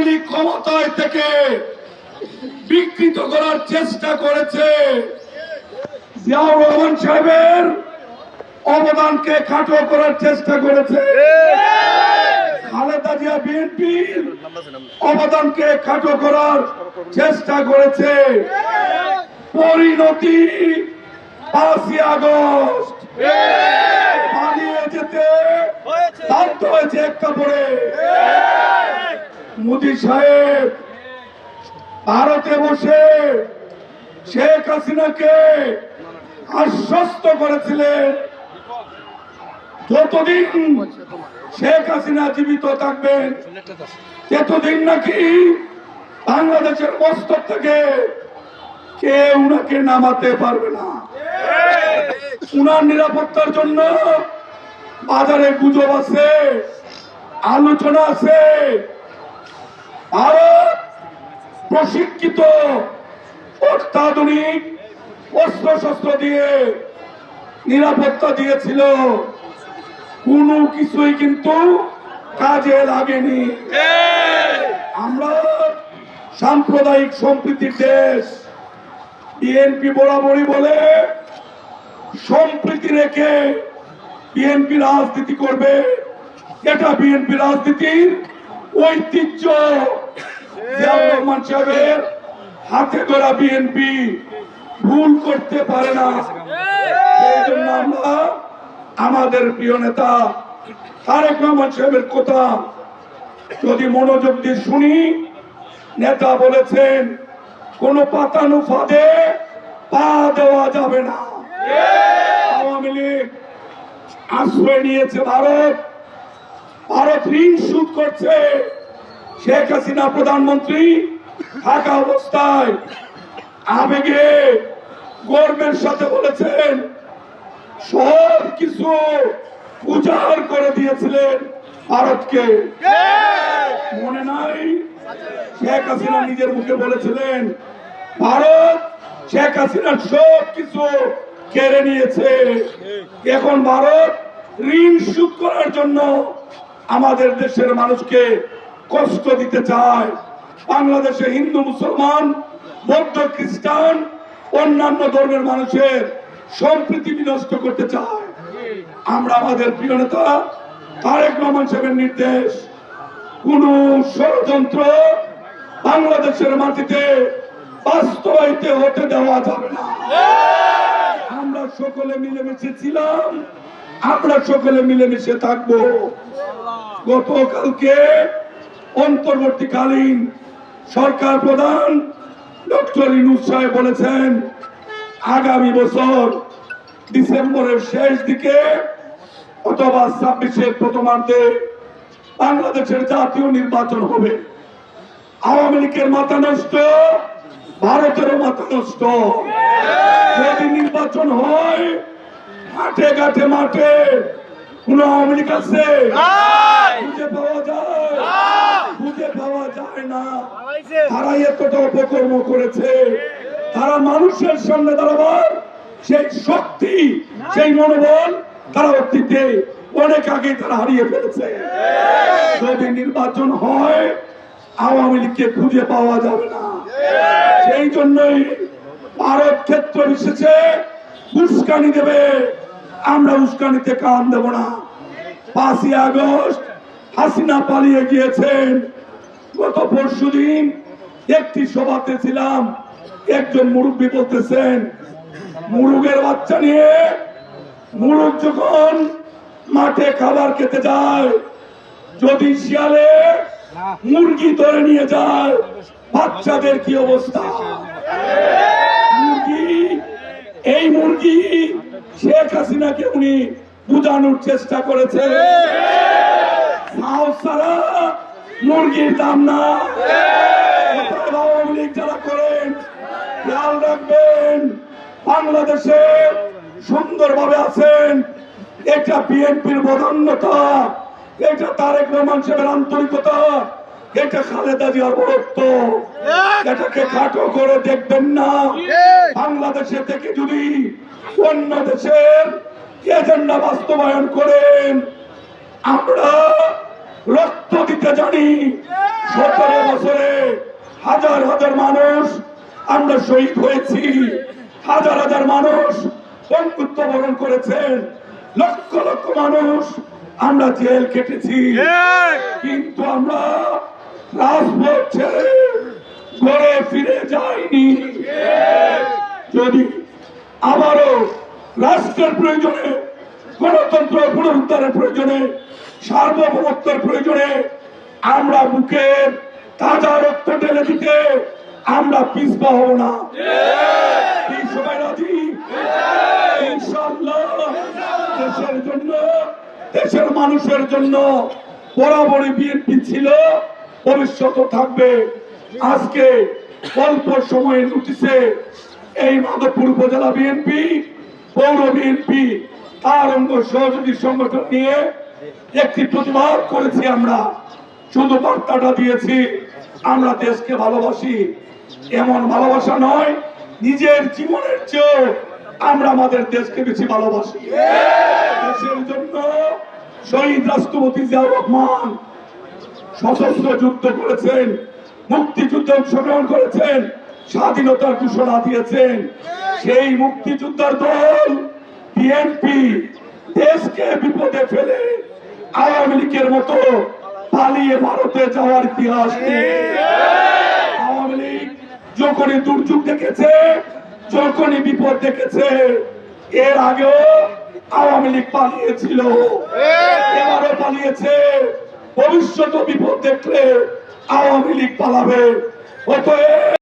আওয়ামী লীগ ক্ষমতায় থেকে বিকৃত করার চেষ্টা করেছে। রহমান সাহেবের অবদানকে খাটো করার চেষ্টা করেছে। খালেদা জিয়া বিএনপির অবদানকে খাটো করার চেষ্টা করেছে। পরিণতি পাঁচই আগস্ট। পালিয়ে যেতে বাধ্য হয়েছে এক কাপড়ে। মোদী সাহেব, ভারতে বসে শেখ হাসিনাকে আশ্বস্ত করেছিলেন। যতদিন শেখ হাসিনা জীবিত থাকবেন, ততদিন নাকি বাংলাদেশের মস্তক থেকে কেউ উনাকে নামাতে পারবে না। উনার নিরাপত্তার জন্য বাজারে গুজব আছে, আলোচনা আছে ভারত প্রশিক্ষিত অত্যাধুনিক অস্ত্র শস্ত্র দিয়ে নিরাপত্তা দিয়েছিল। কোনো কিছুই কিন্তু কাজে লাগেনি। আমরা সাম্প্রদায়িক সম্প্রীতির দেশ। বিএনপি বরাবরই বলে, সম্প্রীতি রেখে বিএনপি রাজনীতি করবে। এটা বিএনপি রাজনীতির ঐতিহ্য সাহেবের হাতে গড়া বিএনপি ভুল করতে পারে না। জন্য আমরা আমাদের প্রিয় নেতা তারেক রহমান সাহেবের কথা যদি মনোযোগ দিয়ে শুনি, নেতা বলেছেন, কোন পাতানো ফাঁদে পা দেওয়া যাবে না। আওয়ামী লীগ আশ্রয় নিয়েছে ভারত। ভারত ঋণ সুদ করছে। শেখ হাসিনা প্রধানমন্ত্রী থাকা অবস্থায় আবেগে গর্বের সাথে বলেছেন, সব কিছু উজাড় করে দিয়েছিলেন ভারতকে। মনে নাই? শেখ হাসিনা নিজের মুখে বলেছিলেন, ভারত শেখ হাসিনার সব কিছু কেড়ে নিয়েছে। এখন ভারত ঋণ সুদ করার জন্য আমাদের দেশের মানুষকে কষ্ট দিতে চায়। বাংলাদেশে হিন্দু, মুসলমান, বৌদ্ধ, খ্রিস্টান, অন্যান্য ধর্মের মানুষের সম্প্রীতি বিনষ্ট করতে চায়। আমরা আমাদের প্রিয় নেতা তারেক রহমান সাহেবের নির্দেশ, কোন ষড়যন্ত্র বাংলাদেশের মাটিতে বাস্তবায়িত হতে দেওয়া যাবে না। আমরা সকলে মিলেমিশে ছিলাম, আমরা সকলে মিলেমিশে থাকব। গতকালকে অন্তর্বর্তীকালীন সরকার প্রধান ডক্টর ইনুস সাহেব বলেছেন, আগামী বছর ডিসেম্বরের শেষ দিকে অথবা ছাব্বিশের প্রথমার্ধে বাংলাদেশের জাতীয় নির্বাচন হবে। আওয়ামী লীগের মাথা নষ্ট, ভারতেরও মাথা নষ্ট। যদি নির্বাচন হয় মাঠে ঘাটে মাঠে কোন আওয়ামী লীগ আছে? খুঁজে পাওয়া যায়। খুঁজে পাওয়া যায় না। তারা এতটা অপকর্ম করেছে। তারা মানুষের সামনে দাঁড়াবার সেই শক্তি সেই মনোবল তারা অতীতে অনেক আগে তারা হারিয়ে ফেলেছে। যদি নির্বাচন হয় আওয়ামী লীগকে খুঁজে পাওয়া যাবে না। সেই জন্যই ভারত ক্ষেত্র বিশেষে উস্কানি দেবে। আমরা উস্কানিতে কান দেব না। পাঁচই আগস্ট হাসিনা পালিয়ে গিয়েছেন। গত পরশু দিন একটি সভাতে ছিলাম, একজন মুরব্বী বলতেছেন, মুরুগের বাচ্চা নিয়ে মুরুগ যখন মাঠে খাবার খেতে যায়, যদি শিয়ালে মুরগি ধরে নিয়ে যায়, বাচ্চাদের কি অবস্থা? মুরগি, এই মুরগি শেখ হাসিনাকে উনি বুঝানোর চেষ্টা করেছে। মুরগির দাম না। আওয়ামী লীগ যারা করেন খেয়াল রাখবেন বাংলাদেশে সুন্দরভাবে আছেন। এটা বিএনপির বদান্যতা এটা তারেক রহমান সাহেবের আন্তরিকতা এটা খালেদা জিয়ার বরত্ব এটাকে খাটো করে দেখবেন না। বাংলাদেশে থেকে যদি অন্য দেশের এজেন্ডা বাস্তবায়ন করেন। আমরা রক্ত দিতে জানি, সতেরো বছরে হাজার হাজার মানুষ আমরা শহীদ হয়েছি। হাজার হাজার মানুষ বন্ধুত্ব বরণ করেছেন। লক্ষ লক্ষ মানুষ আমরা জেল কেটেছি কিন্তু আমরা রাজপথ ছেড়ে ঘরে ফিরে যাইনি। যদি আবারও রাষ্ট্রের প্রয়োজনে গণতন্ত্র পুনরুদ্ধারের প্রয়োজনে সার্বভৌমত্বের প্রয়োজনে আমরা বুকের তাজা রক্ত ঢেলে দিতে আমরা পিছপা হব না। সবাই রাজি? দেশের জন্য দেশের মানুষের জন্য বরাবরই বিএনপি ছিল ভবিষ্যত থাকবে। আজকে অল্প সময়ের নোটিশে এই মাধবপুর উপজেলা বিএনপি পৌর বিএনপি তার অঙ্গ সহযোগী সংগঠন নিয়ে একটি প্রতিবাদ করেছি আমরা। শুধু বার্তাটা দিয়েছি, আমরা দেশকে ভালোবাসি। এমন ভালোবাসা নয়, নিজের জীবনের চেয়েও আমরা আমাদের দেশকে বেশি ভালোবাসি। দেশের জন্য শহীদ রাষ্ট্রপতি জিয়াউর রহমান সশস্ত্র যুদ্ধ করেছেন, মুক্তিযুদ্ধে অংশগ্রহণ করেছেন, স্বাধীনতার ঘোষণা দিয়েছেন। সেই মুক্তিযোদ্ধার দল বিএনপি দেশকে বিপদে ফেলে আওয়ামী লীগের মতো পালিয়ে ভারতে যাওয়ার ইতিহাস আওয়ামী লীগ যখনই দুর্যোগ দেখেছে, যখনই বিপদ দেখেছে, এর আগেও আওয়ামী লীগ পালিয়েছিল। এবারও পালিয়েছে। ভবিষ্যৎ বিপদ দেখলে আওয়ামী লীগ পালাবে। অতএব